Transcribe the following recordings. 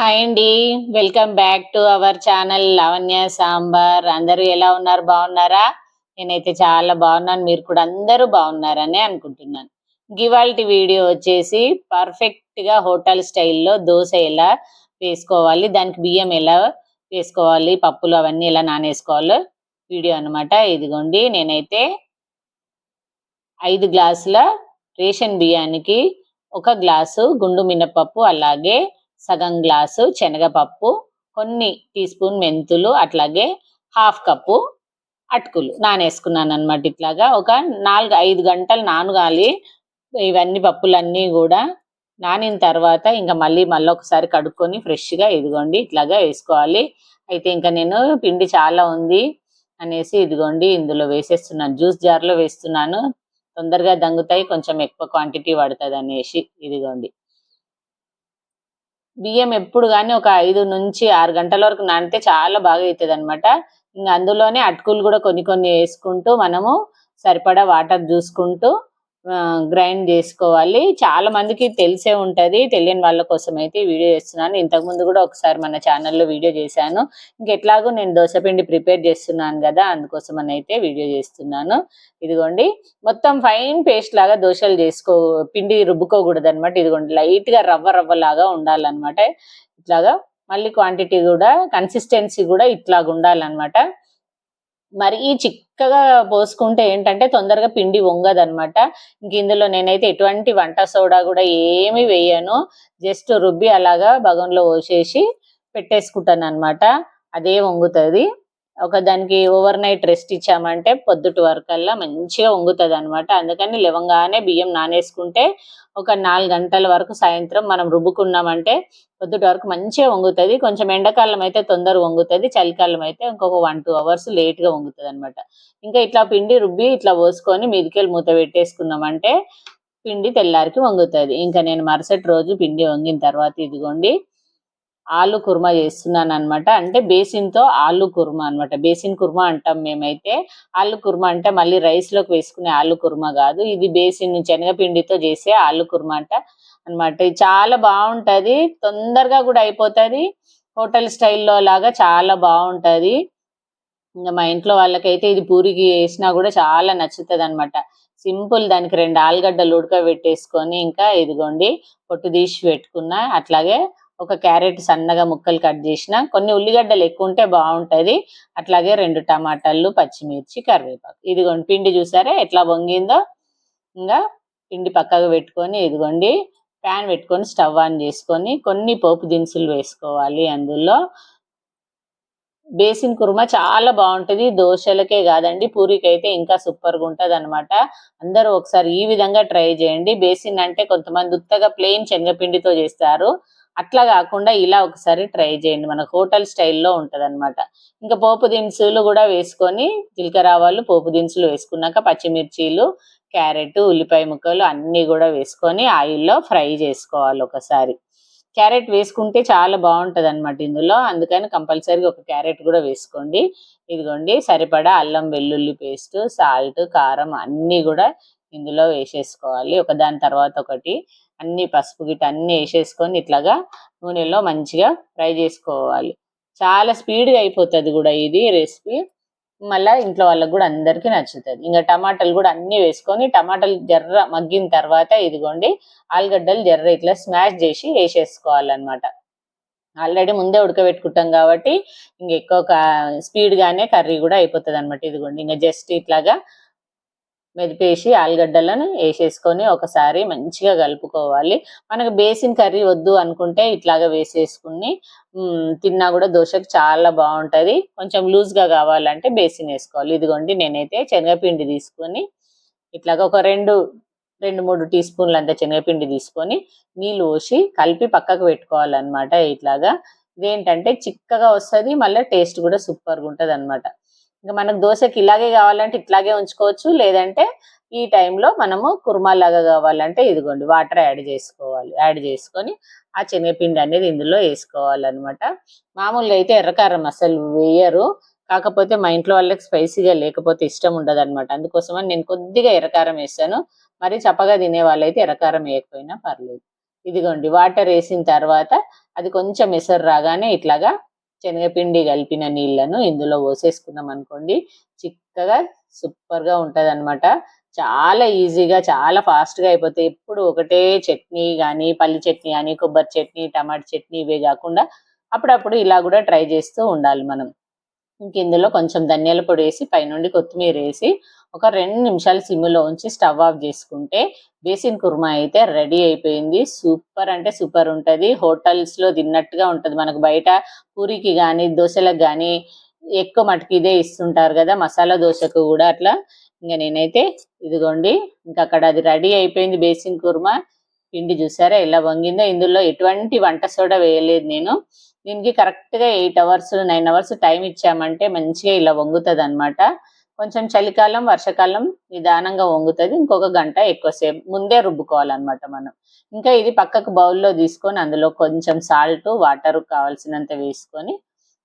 Hi అండి. Welcome back to our channel Lavanya Sambar. అందరూ ఎలా ఉన్నారు? బాగున్నారా? నేనైతే చాలా బాగున్నాను. మీరు కూడా అందరూ బాగున్నారని అనుకుంటున్నాను. గివాల్టి వీడియో వచ్చేసి పర్ఫెక్ట్గా హోటల్ స్టైల్లో దోశ ఎలా వేసుకోవాలి దానికి బియ్యం ఎలా వేసుకోవాలి పప్పులు అవన్నీ ఎలా నానేసుకోవాలో వీడియో అనమాట ఇదిగోండి నేనైతే ఐదు గ్లాసుల రేషన్ బియ్యానికి ఒక గ్లాసు గుండు మినపప్పు అలాగే సగం గ్లాసు శనగపప్పు కొన్ని టీ స్పూన్ మెంతులు అట్లాగే హాఫ్ కప్పు అటుకులు నానేసుకున్నాను అనమాట ఇట్లాగా. ఒక నాలుగు ఐదు గంటలు నానగాలి. ఇవన్నీ పప్పులన్నీ కూడా నానిన తర్వాత ఇంకా మళ్ళీ మళ్ళీ ఒకసారి కడుక్కొని ఫ్రెష్గా ఇదిగోండి ఇట్లాగా వేసుకోవాలి. అయితే ఇంకా నేను పిండి చాలా ఉంది అనేసి ఇదిగోండి ఇందులో వేసేస్తున్నాను. జ్యూస్ జార్లో వేస్తున్నాను. తొందరగా దంగుతాయి కొంచెం ఎక్కువ క్వాంటిటీ పడుతుంది అనేసి ఇదిగోండి. బియ్యం ఎప్పుడు కానీ ఒక ఐదు నుంచి ఆరు గంటల వరకు నానితే చాలా బాగా అవుతుంది అనమాట ఇంకా అందులోనే అటుకులు కూడా కొన్ని కొన్ని వేసుకుంటూ మనము సరిపడా వాటర్ చూసుకుంటూ గ్రైండ్ చేసుకోవాలి. చాలా మందికి తెలిసే ఉంటది. తెలియని వాళ్ళ కోసం అయితే వీడియో చేస్తున్నాను. ఇంతకు ముందు కూడా ఒకసారి మన ఛానల్లో వీడియో చేశాను. ఇంకెట్లాగో నేను దోశపిండి ప్రిపేర్ చేస్తున్నాను కదా అందుకోసం అని అయితే వీడియో చేస్తున్నాను. ఇదిగోండి. మొత్తం ఫైన్ పేస్ట్ లాగా దోశలు చేసుకో పిండి రుబ్బుకోకూడదు అనమాట ఇదిగోండి. లైట్గా రవ్వ రవ్వ లాగా ఉండాలన్నమాట. ఇట్లాగా మళ్ళీ క్వాంటిటీ కూడా కన్సిస్టెన్సీ కూడా ఇట్లాగా ఉండాలన్నమాట మరీ చిక్కగా పోసుకుంటే ఏంటంటే తొందరగా పిండి వంగదనమాట ఇంక ఇందులో నేనైతే ఎటువంటి వంట సోడా కూడా ఏమి వేయను. జస్ట్ రుబ్బి అలాగా బగంలో పోసేసి పెట్టేసుకుంటాను అనమాట అదే వంగుతుంది. ఒక దానికి ఓవర్ నైట్ రెస్ట్ ఇచ్చామంటే పొద్దుటి వరకల్లా మంచిగా వంగుతుంది అనమాట అందుకని లేవంగానే బియ్యం నానేసుకుంటే ఒక నాలుగు గంటల వరకు సాయంత్రం మనం రుబ్బుకున్నామంటే పొద్దుటి వరకు మంచిగా వంగుతుంది. కొంచెం ఎండాకాలం అయితే తొందర వంగుతుంది. చలికాలం అయితే ఇంకొక వన్ టూ అవర్స్ లేట్గా వంగుతుంది అనమాట ఇంకా ఇట్లా పిండి రుబ్బి ఇట్లా పోసుకొని మీదికెళ్ళి మూత పెట్టేసుకున్నామంటే పిండి తెల్లారికి వంగుతుంది. ఇంకా నేను మరుసటి రోజు పిండి వంగిన తర్వాత ఇదిగోండి ఆలు కుర్మా చేస్తున్నాను అనమాట అంటే బేసిన్తో ఆలు కుర్మా అన్నమాట. బేసిన్ కుర్మా అంటాం మేమైతే. ఆలు కుర్మా అంటే మళ్ళీ రైస్లోకి వేసుకునే ఆలు కుర్మా కాదు. ఇది బేసిన్ శనగపిండితో చేసే ఆలు కుర్మా అంట అనమాట ఇది చాలా బాగుంటుంది. తొందరగా కూడా అయిపోతుంది. హోటల్ స్టైల్లో లాగా చాలా బాగుంటుంది. ఇంకా మా ఇంట్లో వాళ్ళకైతే ఇది పూరికి వేసినా కూడా చాలా నచ్చుతుంది అనమాట సింపుల్ దానికి రెండు ఆలుగడ్డలు ఉడకబెట్టేసుకొని ఇంకా ఇదిగోండి పొట్టు తీసి పెట్టుకున్న. అట్లాగే ఒక క్యారెట్ సన్నగా ముక్కలు కట్ చేసిన కొన్ని ఉల్లిగడ్డలు ఎక్కువ ఉంటే బాగుంటుంది. అట్లాగే రెండు టమాటాలు పచ్చిమిర్చి కరివేపాకు. ఇదిగోండి పిండి చూసారా ఎట్లా వంగిందో? ఇంకా పిండి పక్కకు పెట్టుకొని ఇదిగోండి ప్యాన్ పెట్టుకొని స్టవ్ ఆన్ చేసుకొని కొన్ని పోపు దినుసులు వేసుకోవాలి అందులో. బేసిన్ కుర్మా చాలా బాగుంటది. దోశలకే కాదండి పూరికి అయితే ఇంకా సూపర్గా అనమాట అందరూ ఒకసారి ఈ విధంగా ట్రై చేయండి. బేసిన్ అంటే కొంతమంది ఉత్తగా ప్లెయిన్ శనగపిండితో చేస్తారు. అట్లా కాకుండా ఇలా ఒకసారి ట్రై చేయండి. మన హోటల్ స్టైల్లో ఉంటుంది అనమాట ఇంకా పోపు దినుసులు కూడా వేసుకొని జీలకర్ర ఆవాలు పోపు దినుసులు వేసుకున్నాక పచ్చిమిర్చీలు క్యారెట్ ఉల్లిపాయ ముక్కలు అన్ని కూడా వేసుకొని ఆయిల్లో ఫ్రై చేసుకోవాలి ఒకసారి. క్యారెట్ వేసుకుంటే చాలా బాగుంటుంది అనమాట ఇందులో. అందుకని కంపల్సరీగా ఒక క్యారెట్ కూడా వేసుకోండి. ఇదిగోండి సరిపడా అల్లం వెల్లుల్లి పేస్ట్ సాల్ట్ కారం అన్నీ కూడా ఇందులో వేసేసుకోవాలి. ఒక దాని తర్వాత ఒకటి. అన్ని పసుపు గిట్ట అన్ని వేసేసుకొని ఇట్లాగా నూనెలో మంచిగా ఫ్రై చేసుకోవాలి. చాలా స్పీడ్గా అయిపోతుంది కూడా ఇది రెసిపీ. మళ్ళీ ఇంట్లో వాళ్ళకి కూడా అందరికీ నచ్చుతుంది. ఇంకా టమాటాలు కూడా అన్ని వేసుకొని టమాటాలు జర్ర మగ్గిన తర్వాత ఇదిగోండి ఆలుగడ్డలు జర్ర ఇట్లా స్మాష్ చేసి వేసేసుకోవాలన్నమాట. ఆల్రెడీ ముందే ఉడకబెట్టుకుంటాం కాబట్టి ఇంక ఎక్కువ స్పీడ్ గానే కర్రీ కూడా అయిపోతుంది అనమాట ఇదిగోండి ఇంకా జస్ట్ ఇట్లాగా మెదిపేసి ఆలుగడ్డలను వేసేసుకొని ఒకసారి మంచిగా కలుపుకోవాలి. మనకు బేసిన్ కర్రీ వద్దు అనుకుంటే ఇట్లాగా వేసేసుకుని తిన్నా కూడా దోశకు చాలా బాగుంటుంది. కొంచెం లూజ్గా కావాలంటే బేసిన్ వేసుకోవాలి. ఇదిగోండి నేనైతే శనగపిండి తీసుకొని ఇట్లాగా ఒక రెండు రెండు మూడు టీ స్పూన్లు అంత శనగపిండి తీసుకొని నీళ్ళు పోసి కలిపి పక్కకు పెట్టుకోవాలన్నమాట ఇట్లాగా. ఇదేంటంటే చిక్కగా వస్తుంది మళ్ళీ టేస్ట్ కూడా సూపర్గా ఉంటుంది అనమాట ఇంకా మనకు దోశకి ఇలాగే కావాలంటే ఇట్లాగే ఉంచుకోవచ్చు. లేదంటే ఈ టైంలో మనము కుర్మా లాగా కావాలంటే ఇదిగోండి వాటర్ యాడ్ చేసుకోవాలి. యాడ్ చేసుకొని ఆ శనగపిండి అనేది ఇందులో వేసుకోవాలన్నమాట. మామూలుగా అయితే ఎర్రకారం అసలు వేయరు. కాకపోతే మా ఇంట్లో వాళ్ళకి స్పైసీగా లేకపోతే ఇష్టం ఉండదు అనమాట అందుకోసమని నేను కొద్దిగా ఎర్రకారం వేస్తాను. మరి చప్పగా తినే వాళ్ళైతే ఎర్రకారం వేయకపోయినా పర్లేదు. ఇదిగోండి వాటర్ వేసిన తర్వాత అది కొంచెం ఎసరు రాగానే ఇట్లాగా శనగపిండి కలిపిన నీళ్ళను ఇందులో పోసేసుకున్నాం అనుకోండి. చిక్కగా సూపర్గా అనమాట చాలా ఈజీగా చాలా ఫాస్ట్గా అయిపోతాయి. ఎప్పుడు ఒకటే చట్నీ కానీ పల్లి చట్నీ కానీ కొబ్బరి చట్నీ టమాటా చట్నీ ఇవే కాకుండా అప్పుడప్పుడు ఇలా కూడా ట్రై చేస్తూ ఉండాలి మనం. ఇంక ఇందులో కొంచెం ధనియాల పొడి వేసి పైనుండి కొత్తిమీర వేసి ఒక రెండు నిమిషాలు సిమ్లో ఉంచి స్టవ్ ఆఫ్ చేసుకుంటే బేసిన్ కుర్మా అయితే రెడీ అయిపోయింది. సూపర్ అంటే సూపర్ ఉంటుంది. హోటల్స్లో తిన్నట్టుగా ఉంటుంది. మనకు బయట పూరికి కానీ దోశలకు కానీ ఎక్కువ మటుకు ఇదే ఇస్తుంటారు కదా మసాలా దోశకు కూడా అట్లా. ఇంకా నేనైతే ఇదిగోండి ఇంకా అక్కడ అది రెడీ అయిపోయింది బేసిన్ కుర్మా. పిండి చూసారా ఎలా వంగిందో. ఇందులో ఎటువంటి వంట సోడా వేయలేదు నేను. దీనికి కరెక్ట్గా eight hours nine hours time ఇచ్చామంటే మంచిగా ఇలా వంగుతుంది అనమాట కొంచెం చలికాలం వర్షాకాలం నిదానంగా వంగుతుంది. ఇంకొక గంట ఎక్కువసేపు ముందే రుబ్బుకోవాలన్నమాట మనం. ఇంకా ఇది పక్కకు బౌల్లో తీసుకొని అందులో కొంచెం సాల్ట్ వాటర్ కావాల్సినంత వేసుకొని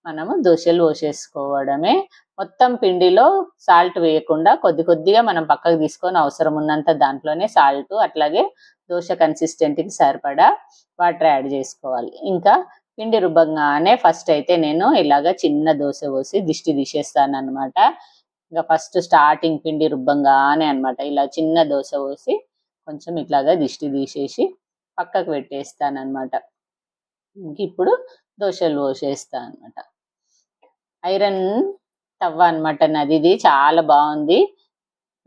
మనము దోశలు పోసేసుకోవడమే. మొత్తం పిండిలో సాల్ట్ వేయకుండా కొద్ది కొద్దిగా మనం పక్కకు తీసుకొని అవసరం ఉన్నంత దాంట్లోనే సాల్ట్ అట్లాగే దోశ కన్సిస్టెంట్కి సరిపడా వాటర్ యాడ్ చేసుకోవాలి. ఇంకా పిండి రుబ్బంగానే ఫస్ట్ అయితే నేను ఇలాగ చిన్న దోశ పోసి దిష్టి తీసేస్తాను అనమాట ఇంకా ఫస్ట్ స్టార్టింగ్ పిండి రుబ్బంగానే అనమాట ఇలా చిన్న దోశ పోసి కొంచెం ఇట్లాగా దిష్టి తీసేసి పక్కకు పెట్టేస్తాను అనమాట ఇప్పుడు దోశలు పోసేస్తాను అనమాట ఐరన్ తవ్వ అనమాట నది. ఇది చాలా బాగుంది.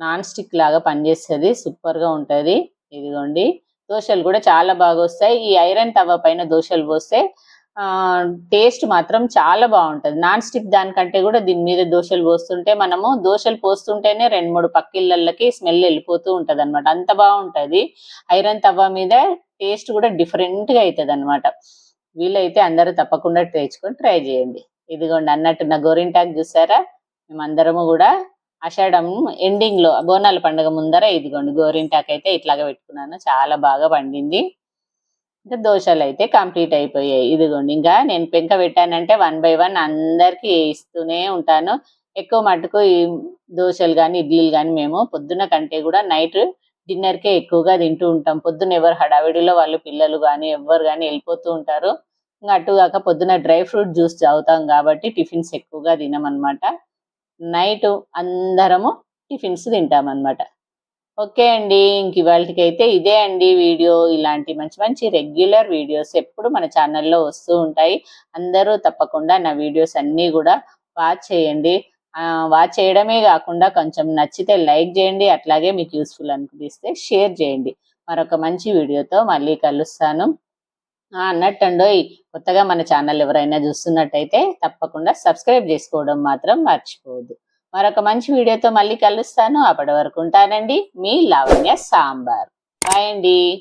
నాన్ స్టిక్ లాగా పనిచేస్తుంది. సూపర్గా ఉంటుంది. ఇదిగోండి. దోశలు కూడా చాలా బాగా వస్తాయి. ఈ ఐరన్ తవ్వ పైన దోశలు పోస్తే టేస్ట్ మాత్రం చాలా బాగుంటుంది. నాన్ స్టిక్ దానికంటే కూడా దీని మీద దోశలు పోస్తుంటే మనము దోశలు పోస్తుంటేనే రెండు మూడు పక్కిళ్ళకి స్మెల్ వెళ్ళిపోతూ ఉంటుంది అనమాట అంత బాగుంటుంది. ఐరన్ తవ్వ మీద టేస్ట్ కూడా డిఫరెంట్గా అవుతుంది అనమాట వీలైతే అందరూ తప్పకుండా తెచ్చుకొని ట్రై చేయండి. ఇదిగోండి అన్నట్టు నా గోరింటాకు చూసారా? మేమందరము కూడా ఆషాఢం ఎండింగ్లో బోనాల పండుగ ముందర ఇదిగోండి గోరింటాకు అయితే ఇట్లాగా పెట్టుకున్నాను. చాలా బాగా పండింది. ఇంకా దోశలు అయితే కంప్లీట్ అయిపోయాయి. ఇదిగోండి ఇంకా నేను పెంక పెట్టానంటే వన్ బై వన్ అందరికి ఇస్తూనే ఉంటాను. ఎక్కువ మటుకు ఈ దోశలు కానీ ఇడ్లీలు కానీ మేము పొద్దున కంటే కూడా నైట్ డిన్నర్కే ఎక్కువగా తింటూ ఉంటాం. పొద్దున ఎవరు హడావిడిలో వాళ్ళు పిల్లలు కానీ ఎవరు కానీ వెళ్ళిపోతూ ఉంటారు. ఇంకా అటుగాక పొద్దున డ్రై ఫ్రూట్ జ్యూస్ తాగుతాం కాబట్టి టిఫిన్స్ ఎక్కువగా తినమనమాట నైట్ అందరము టిఫిన్స్ తింటామన్నమాట. ఓకే అండి. ఇంక ఇవాళకైతే ఇదే అండి వీడియో. ఇలాంటి మంచి మంచి రెగ్యులర్ వీడియోస్ ఎప్పుడు మన ఛానల్లో వస్తూ ఉంటాయి. అందరూ తప్పకుండా నా వీడియోస్ అన్నీ కూడా వాచ్ చేయండి. వాచ్ చేయడమే కాకుండా కొంచెం నచ్చితే లైక్ చేయండి. అట్లాగే మీకు యూస్ఫుల్ అనిపిస్తే షేర్ చేయండి. మరొక మంచి వీడియోతో మళ్ళీ కలుస్తాను. అన్నట్టు అన్నట్టండోయ్ కొత్తగా మన ఛానల్ ఎవరైనా చూస్తున్నట్టయితే తప్పకుండా సబ్స్క్రైబ్ చేసుకోవడం మాత్రం మర్చిపోవద్దు. మరొక మంచి వీడియోతో మళ్ళీ కలుస్తాను. అప్పటి వరకు ఉంటానండి. మీ లావణ్య సాంబార్. బాయ్ అండి.